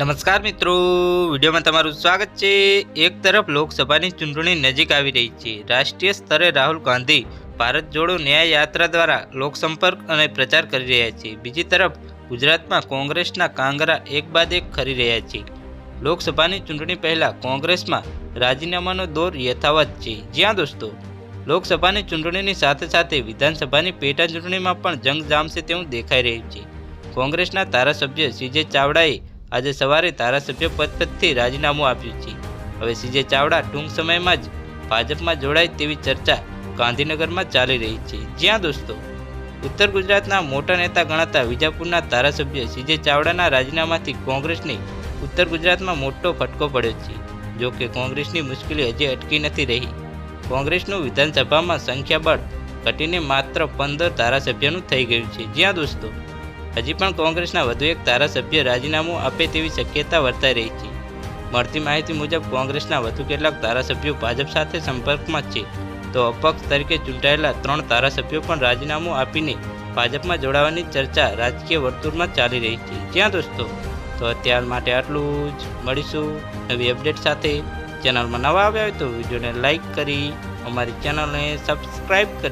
નમસ્કાર મિત્રો, વિડીયોમાં તમારું સ્વાગત છે. એક તરફ લોકસભાની ચૂંટણી નજીક આવી રહી છે. રાષ્ટ્રીય સ્તરે રાહુલ ગાંધી ભારત જોડો ન્યાય યાત્રા દ્વારા લોકસંપર્ક અને પ્રચાર કરી રહ્યા છે. બીજી તરફ ગુજરાતમાં કોંગ્રેસના કાંગરા એક બાદ એક ખરી રહ્યા છે. લોકસભાની ચૂંટણી પહેલાં કોંગ્રેસમાં રાજીનામાનો દોર યથાવત છે. જ્યાં દોસ્તો, લોકસભાની ચૂંટણીની સાથે સાથે વિધાનસભાની પેટા ચૂંટણીમાં પણ જંગ જામશે તેવું દેખાઈ રહ્યું છે. કોંગ્રેસના ધારાસભ્ય સીજે ચાવડાએ આજે સવારે ધારાસભ્ય પદ પરથી રાજીનામું આપ્યું છે. હવે સીજે ચાવડા ટૂંક સમયમાં જ ભાજપમાં જોડાય તેવી ચર્ચા ગાંધીનગરમાં ચાલી રહી છે. જ્યાં દોસ્તો, ઉત્તર ગુજરાતના મોટા નેતા ગણાતા વિજાપુરના ધારાસભ્ય સીજે ચાવડાના રાજીનામાથી કોંગ્રેસને ઉત્તર ગુજરાતમાં મોટો ફટકો પડ્યો છે. જો કે કોંગ્રેસની મુશ્કેલી હજી અટકી નથી રહી. કોંગ્રેસનું વિધાનસભામાં સંખ્યાબળ ઘટીને માત્ર પંદર ધારાસભ્યનું થઈ ગયું છે. જ્યાં દોસ્તો હજી પણ કોંગ્રેસના વધુ એક ધારાસભ્ય રાજીનામું આપે તેવી શક્યતા વર્તાઈ રહી છે. મળતી માહિતી મુજબ, કોંગ્રેસના વધુ કેટલાક ધારાસભ્યો ભાજપ સાથે સંપર્કમાં છે. તો અપક્ષ તરીકે ચૂંટાયેલા ત્રણ ધારાસભ્યો પણ રાજીનામું આપીને ભાજપમાં જોડાવાની ચર્ચા રાજકીય વર્તુળમાં ચાલી રહી છે. જ્યાં દોસ્તો? તો અત્યાર માટે આટલું જ. મળીશું નવી અપડેટ સાથે. ચેનલમાં નવા આવ્યા હોય તો વિડીયોને લાઇક કરી, અમારી ચેનલને સબસ્ક્રાઈબ કરી